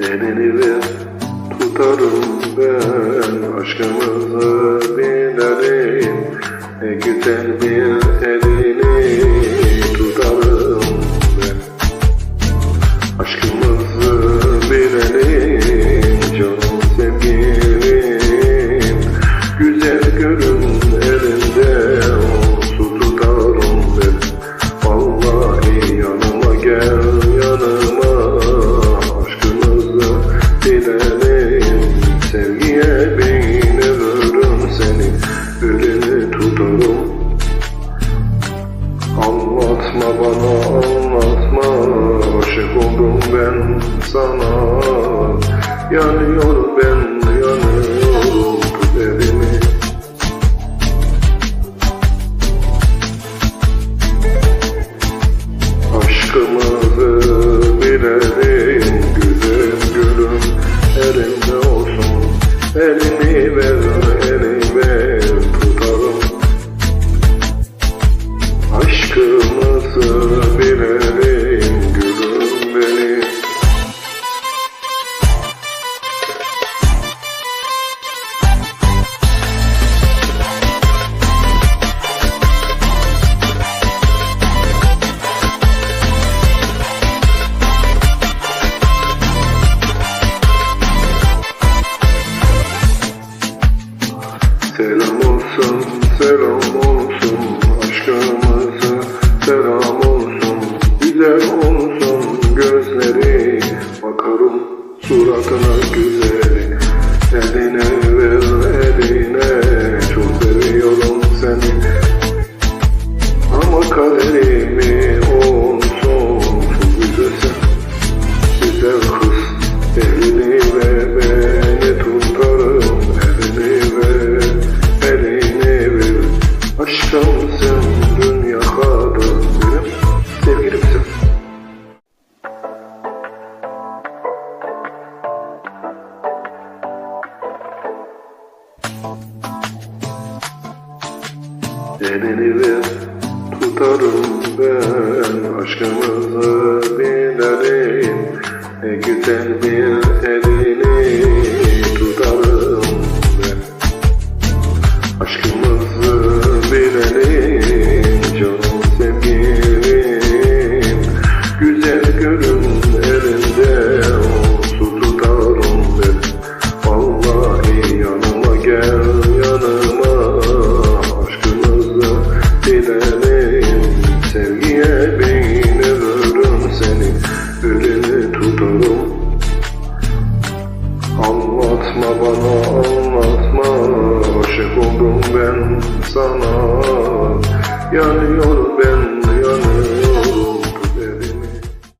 Elini ver tutarım ben Aşkımızı bilelim Ne güzel bir elini anlatma Aşık oldum ben sana. Yanıyorum ben Selam olsun, selam olsun. Aşkımızı selam olsun. Güzel olsun gözleri. Bakarım suratına güzeli Elini ver tutarım ben aşkımızı bilelim Ne güzel bir elini tutarım ben. Aşkımızı bilelim Anlatma bana anlatma Aşık oldum ben sana. Yanıyorum ben yanıyorum